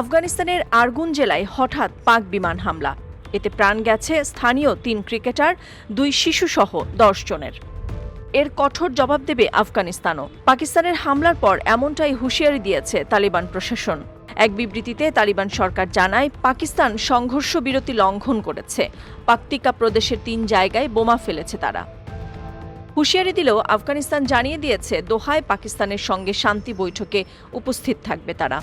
আফগানিস্তানের আরগুন জেলায় হঠাৎ পাক বিমান হামলা। এতে প্রাণ গেছে স্থানীয় তিন ক্রিকেটার, দুই শিশুসহ দশ জনের। এর কঠোর জবাব দেবে আফগানিস্তানও। পাকিস্তানের হামলার পর এমনটাই হুঁশিয়ারি দিয়েছে তালিবান প্রশাসন। এক বিবৃতিতে তালিবান সরকার জানায়, পাকিস্তান সংঘর্ষ বিরতি লঙ্ঘন করেছে। পাকতিকা প্রদেশের তিন জায়গায় বোমা ফেলেছে তারা। হুঁশিয়ারি দিলেও আফগানিস্তান জানিয়ে দিয়েছে, দোহায় পাকিস্তানের সঙ্গে শান্তি বৈঠকে উপস্থিত থাকবে তারা।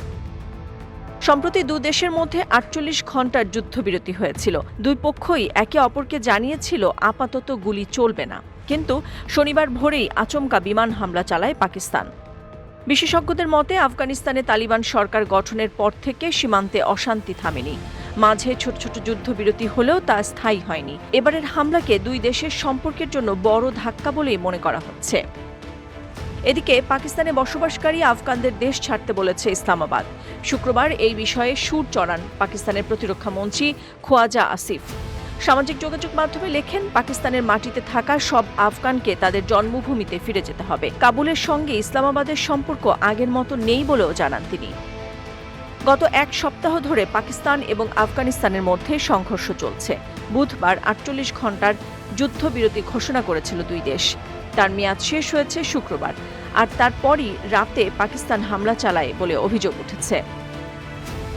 সম্প্রতি দু দেশের মধ্যে আটচল্লিশ ঘণ্টার যুদ্ধবিরতি হয়েছিল। দুই পক্ষই একে অপরকে জানিয়েছিল, আপাতত গুলি চলবে না। কিন্তু শনিবার ভোরেই আচমকা বিমান হামলা চালায় পাকিস্তান। বিশেষজ্ঞদের মতে, আফগানিস্তানে তালিবান সরকার গঠনের পর থেকে সীমান্তে অশান্তি থামেনি। মাঝে ছোট ছোট যুদ্ধবিরতি হলেও তা স্থায়ী হয়নি। এবারের হামলাকে দুই দেশের সম্পর্কের জন্য বড় ধাক্কা বলেই মনে করা হচ্ছে। এদিকে পাকিস্তানে বসবাসকারী আফগানদের দেশ ছাড়তে বলেছে ইসলামাবাদ। শুক্রবার এই বিষয়ে সুর চড়ান পাকিস্তানের প্রতিরক্ষা মন্ত্রী খোয়াজা আসিফ। সামাজিক যোগাযোগ মাধ্যমে লেখেন, পাকিস্তানের মাটিতে থাকা সব আফগানকে তাদের জন্মভূমিতে ফিরে যেতে হবে। কাবুলের সঙ্গে ইসলামাবাদের সম্পর্ক আগের মতো নেই বলেও জানান তিনি। গত এক সপ্তাহ ধরে পাকিস্তান এবং আফগানিস্তানের মধ্যে সংঘর্ষ চলছে। বুধবার আটচল্লিশ ঘণ্টার যুদ্ধবিরতি ঘোষণা করেছিল দুই দেশ। তার মেয়াদ শেষ হয়েছে শুক্রবার, আর তারপরই রাতে পাকিস্তান হামলা চালায় বলে অভিযোগ উঠেছে।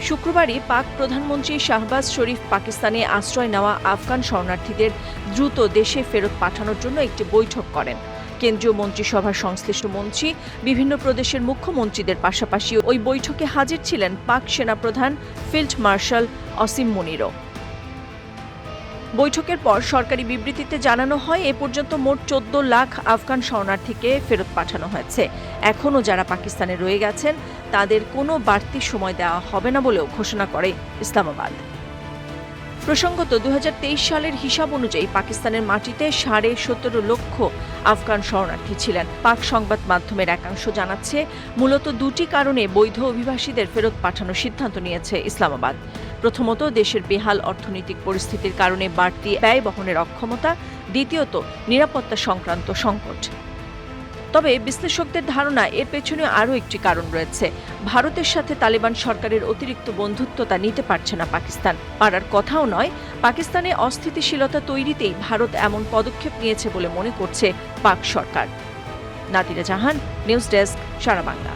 শুক্রবারই পাক প্রধানমন্ত্রী শাহবাজ শরীফ পাকিস্তানে আশ্রয় নেওয়া আফগান শরণার্থীদের দ্রুত দেশে ফেরত পাঠানোর জন্য একটি বৈঠক করেন। কেন্দ্রীয় মন্ত্রিসভার সংশ্লিষ্ট মন্ত্রী, বিভিন্ন প্রদেশের মুখ্যমন্ত্রীদের পাশাপাশি ওই বৈঠকে হাজির ছিলেন পাক সেনাপ্রধান, ফিল্ড মার্শাল অসিম মুনিরও। বৈঠকের পর সরকারি বিবৃতিতে জানানো হয়, এ পর্যন্ত মোট চোদ্দ লাখ আফগান শরণার্থীকে ফেরত পাঠানো হয়েছে। এখনও যারা পাকিস্তানে রয়ে গেছেন, তাদের কোনো বাড়তি সময় দেওয়া হবে না বলেও ঘোষণা করে ইসলামাবাদ। প্রসঙ্গত দু হাজার তেইশ সালের হিসাব অনুযায়ী পাকিস্তানের মাটিতে সাড়ে সতেরো লক্ষ আফগান শরণার্থী ছিলেন। পাক সংবাদ মাধ্যমের একাংশ জানাচ্ছে, মূলত দুটি কারণে বৈধ অভিবাসীদের ফেরত পাঠানোর সিদ্ধান্ত নিয়েছে ইসলামাবাদ। প্রথমত দেশের বেহাল অর্থনৈতিক পরিস্থিতির কারণে বাড়তি ব্যয় বহনের অক্ষমতা, দ্বিতীয়ত নিরাপত্তা সংক্রান্ত সংকট। তবে বিশ্লেষকদের ধারণা, এর পেছনে আরও একটি কারণ রয়েছে। ভারতের সাথে তালেবান সরকারের অতিরিক্ত বন্ধুত্বতা নিতে পারছে না পাকিস্তান। পারার কথাও নয়, পাকিস্তানে অস্থিতিশীলতা তৈরিতেই ভারত এমন পদক্ষেপ নিয়েছে বলে মনে করছে পাক সরকার। Nadira Jahan, news desk, Sara Bangla.